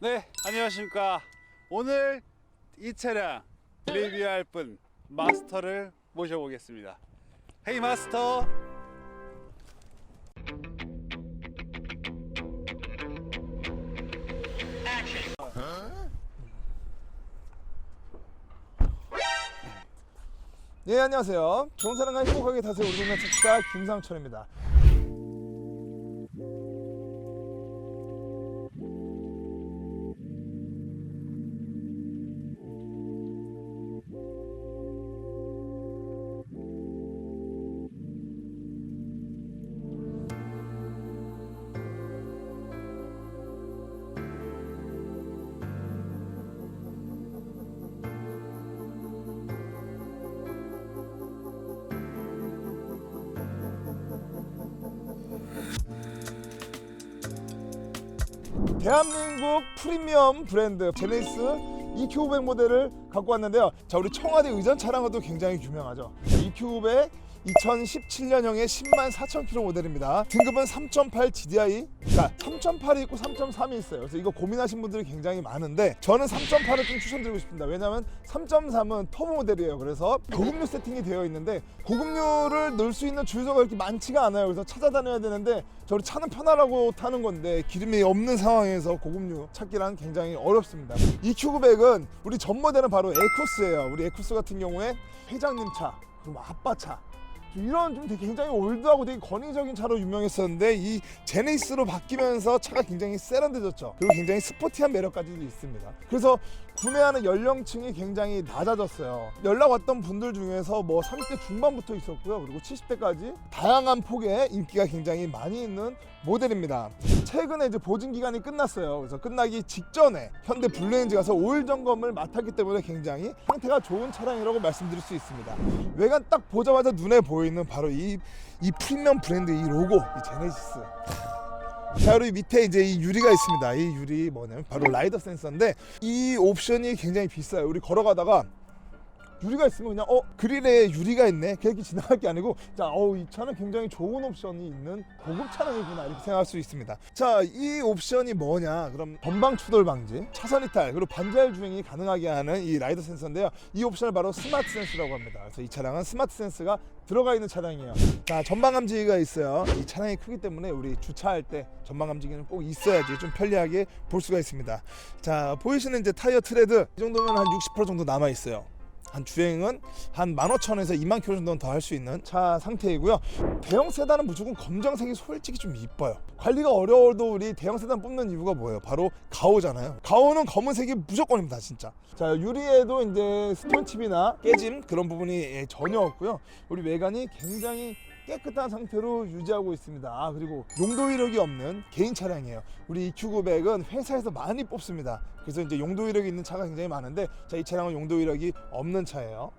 네, 안녕하십니까. 오늘 이 차량 리뷰할 분 마스터를 모셔보겠습니다. 헤이 마스터. 네 안녕하세요. 좋은 사랑과 행복하게 다세요 우리 동네 책사 김상철입니다. 대한민국 프리미엄 브랜드 제네시스 EQ500 모델을 갖고 왔는데요. 자 우리 청와대 의전 차량으로도 굉장히 유명하죠. EQ500 2017년형의 10만 4천 킬로 모델입니다. 등급은 3.8 GDI. 자, 3.8이 있고 3.3이 있어요. 그래서 이거 고민하신 분들이 굉장히 많은데 저는 3.8을 좀 추천드리고 싶습니다. 왜냐하면 3.3은 터보 모델이에요. 그래서 고급류 세팅이 되어 있는데 고급류를 넣을 수 있는 주유소가 이렇게 많지가 않아요. 그래서 찾아다녀야 되는데 저 우리 차는 편하라고 타는 건데 기름이 없는 상황에서 고급류 찾기란 굉장히 어렵습니다. EQ900은 우리 전 모델은 바로 에쿠스예요. 우리 에쿠스 같은 경우에 회장님 차, 그리고 아빠 차, 좀 이런 좀 되게 굉장히 올드하고 되게 권위적인 차로 유명했었는데 이 제네시스로 바뀌면서 차가 굉장히 세련돼졌죠. 그리고 굉장히 스포티한 매력까지도 있습니다. 그래서 구매하는 연령층이 굉장히 낮아졌어요. 연락 왔던 분들 중에서 뭐 30대 중반부터 있었고요. 그리고 70대까지 다양한 폭의 인기가 굉장히 많이 있는 모델입니다. 최근에 이제 보증 기간이 끝났어요. 그래서 끝나기 직전에 현대 블루엔지 가서 오일 점검을 맡았기 때문에 굉장히 상태가 좋은 차량이라고 말씀드릴 수 있습니다. 외관 딱 보자마자 눈에 보이는 바로 이, 이 프리미엄 브랜드 이 로고, 이 제네시스. 자, 그리고 밑에 이제 이 유리가 있습니다. 이 유리 뭐냐면 바로 라이더 센서인데 이 옵션이 굉장히 비싸요. 우리 걸어가다가 유리가 있으면 그냥 어 그릴에 유리가 있네. 그렇게 지나갈 게 아니고 자어이 차는 굉장히 좋은 옵션이 있는 고급 차량이구나 이렇게 생각할 수 있습니다. 자 이 옵션이 뭐냐? 그럼 전방 추돌 방지 차선 이탈 그리고 반자율 주행이 가능하게 하는 이 라이더 센서인데요. 이 옵션을 바로 스마트 센스라고 합니다. 그래서 이 차량은 스마트 센스가 들어가 있는 차량이에요. 자 전방 감지기가 있어요. 이 차량이 크기 때문에 우리 주차할 때 전방 감지기는 꼭 있어야지 좀 편리하게 볼 수가 있습니다. 자 보이시는 이제 타이어 트레드 이 정도면 한 60% 정도 남아 있어요 한 주행은 한 15,000에서 2만 킬로 정도는 더 할 수 있는 차 상태이고요. 대형 세단은 무조건 검정색이 솔직히 좀 이뻐요. 관리가 어려워도 우리 대형 세단 뽑는 이유가 뭐예요? 바로 가오잖아요. 가오는 검은색이 무조건입니다, 진짜. 자, 유리에도 이제 스톤칩이나 깨짐 그런 부분이 예, 전혀 없고요. 우리 외관이 굉장히 깨끗한 상태로 유지하고 있습니다. 아, 그리고 용도 이력이 없는 개인 차량이에요. 우리 EQ900은 회사에서 많이 뽑습니다. 그래서 이제 용도 이력이 있는 차가 굉장히 많은데 자, 이 차량은 용도 이력이 없는 차예요.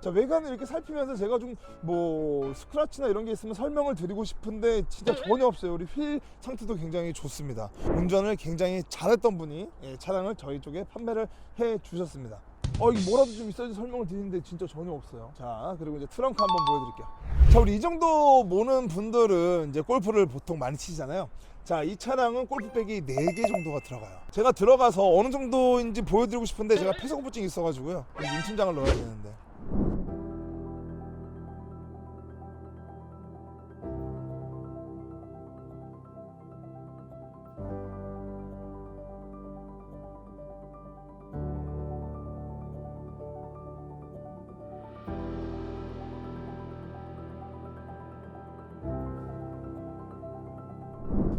자, 외관을 이렇게 살피면서 제가 좀 뭐 스크래치나 이런 게 있으면 설명을 드리고 싶은데 진짜 전혀 없어요. 우리 휠 상태도 굉장히 좋습니다. 운전을 굉장히 잘했던 분이 예, 차량을 저희 쪽에 판매를 해 주셨습니다. 어, 이게 뭐라도 좀 있어야지 설명을 드리는데 진짜 전혀 없어요. 자, 그리고 이제 트렁크 한번 보여드릴게요. 자, 우리 이 정도 모는 분들은 이제 골프를 보통 많이 치잖아요. 자, 이 차량은 골프백이 4개 정도가 들어가요. 제가 들어가서 어느 정도인지 보여드리고 싶은데 제가 폐쇄공포증이 있어가지고요. 윤 팀장을 넣어야 되는데.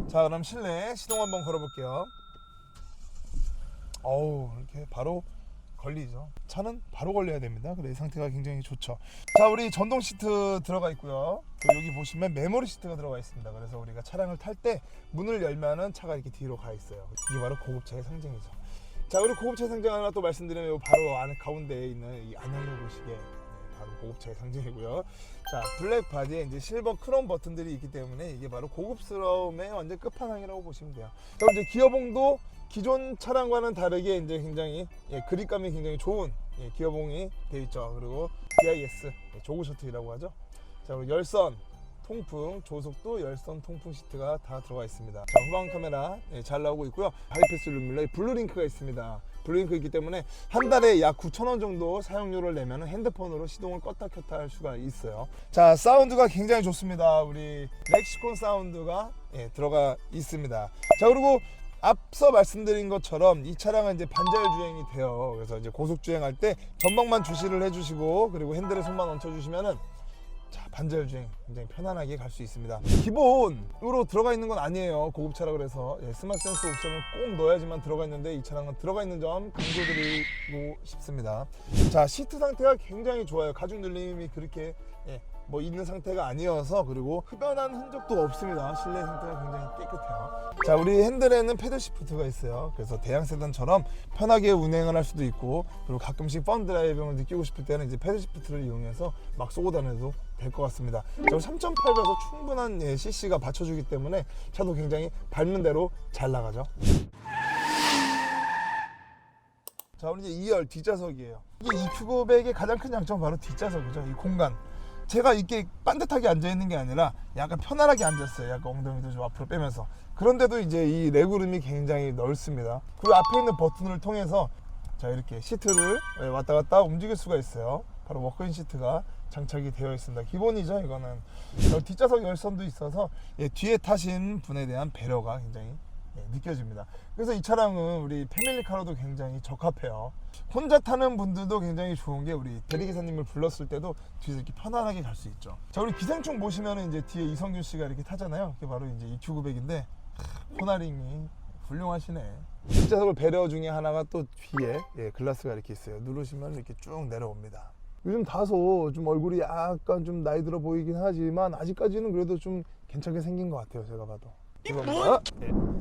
자, 그럼 실내 시동 한번 걸어볼게요. 어우, 이렇게 바로 걸리죠. 차는 바로 걸려야 됩니다. 그래 상태가 굉장히 좋죠. 자, 우리 전동 시트 들어가 있고요. 그리고 여기 보시면 메모리 시트가 들어가 있습니다. 그래서 우리가 차량을 탈 때 문을 열면은 차가 이렇게 뒤로 가 있어요. 이게 바로 고급차의 상징이죠. 자, 그리고 고급차의 상징 하나 또 말씀드리면 바로 안에 가운데에 있는 이 안양로 보시게 네, 바로 고급차의 상징이고요. 자, 블랙 바디에 이제 실버 크롬 버튼들이 있기 때문에 이게 바로 고급스러움의 완전 끝판왕이라고 보시면 돼요. 자, 이제 기어봉도 기존 차량과는 다르게 이제 굉장히 예, 그립감이 굉장히 좋은 예, 기어봉이 되어 있죠. 그리고 DIS 예, 조그 셔틀이라고 하죠. 자, 그리고 열선 통풍, 조속도 열선 통풍 시트가 다 들어가 있습니다. 자, 후방 카메라 예, 잘 나오고 있고요. 하이패스 루밀러 블루링크가 있습니다. 블루링크 있기 때문에 한 달에 약 9,000원 정도 사용료를 내면 핸드폰으로 시동을 껐다 켰다 할 수가 있어요. 자, 사운드가 굉장히 좋습니다. 우리 렉시콘 사운드가 예, 들어가 있습니다. 자, 그리고 앞서 말씀드린 것처럼 이 차량은 이제 반자율 주행이 돼요. 그래서 이제 고속 주행할 때 전방만 주시를 해주시고 그리고 핸들에 손만 얹혀주시면은 자 반자율 주행 굉장히 편안하게 갈 수 있습니다. 기본으로 들어가 있는 건 아니에요. 고급차라 그래서 예, 스마트 센서 옵션을 꼭 넣어야지만 들어가 있는데 이 차량은 들어가 있는 점 강조드리고 싶습니다. 자 시트 상태가 굉장히 좋아요. 가죽 눌림이 그렇게 예, 뭐 있는 상태가 아니어서 그리고 흡연한 흔적도 없습니다. 실내 상태가 굉장히 깨끗해요. 자 우리 핸들에는 패드 시프트가 있어요. 그래서 대형 세단처럼 편하게 운행을 할 수도 있고 그리고 가끔씩 펀 드라이빙을 느끼고 싶을 때는 이제 패드 시프트를 이용해서 막 쏘고 다녀도 될 것 같습니다. 자 3.8에서 충분한 예, CC가 받쳐주기 때문에 차도 굉장히 밟는 대로 잘 나가죠. 자 우리 이제 2열 뒷좌석이에요. 이게 이 큐브백의 가장 큰 장점은 바로 뒷좌석이죠. 이 공간. 제가 이렇게 반듯하게 앉아 있는 게 아니라 약간 편안하게 앉았어요. 약간 엉덩이도 좀 앞으로 빼면서. 그런데도 이제 이 레그룸이 굉장히 넓습니다. 그리고 앞에 있는 버튼을 통해서 자 이렇게 시트를 예, 왔다 갔다 움직일 수가 있어요. 바로 워크인 시트가 장착이 되어 있습니다. 기본이죠 이거는. 저 뒷좌석 열선도 있어서 예, 뒤에 타신 분에 대한 배려가 굉장히 예, 느껴집니다. 그래서 이 차량은 우리 패밀리카로도 굉장히 적합해요. 혼자 타는 분들도 굉장히 좋은 게 우리 대리기사님을 불렀을 때도 뒤에서 이렇게 편안하게 갈 수 있죠. 자 우리 기생충 보시면은 이제 뒤에 이성균 씨가 이렇게 타잖아요. 그게 바로 이제 EQ900인데 코나링이 훌륭하시네. 뒷좌석을 배려 중에 하나가 또 뒤에 예, 글라스가 이렇게 있어요. 누르시면 이렇게 쭉 내려옵니다. 요즘 다소 좀 얼굴이 약간 좀 나이 들어 보이긴 하지만 아직까지는 그래도 좀 괜찮게 생긴 것 같아요. 제가 봐도. 이겁니다.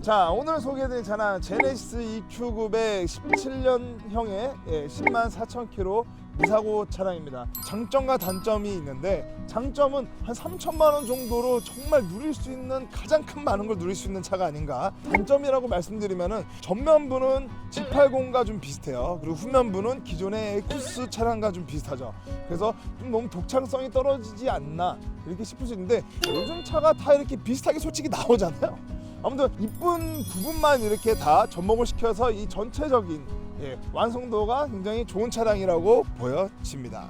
자 오늘 소개해드린 차량 제네시스 EQ900 17년형의 예, 10만 4천 킬로 무사고 차량입니다. 장점과 단점이 있는데 장점은 한 3천만 원 정도로 정말 누릴 수 있는 가장 큰 많은 걸 누릴 수 있는 차가 아닌가. 단점이라고 말씀드리면은 전면부는 G80과 좀 비슷해요. 그리고 후면부는 기존의 에쿠스 차량과 좀 비슷하죠. 그래서 좀 너무 독창성이 떨어지지 않나 이렇게 싶을 수 있는데 요즘 차가 다 이렇게 비슷하게 솔직히 나오잖아요. 아무튼 이쁜 부분만 이렇게 다 접목을 시켜서 이 전체적인 예, 완성도가 굉장히 좋은 차량이라고 보여집니다.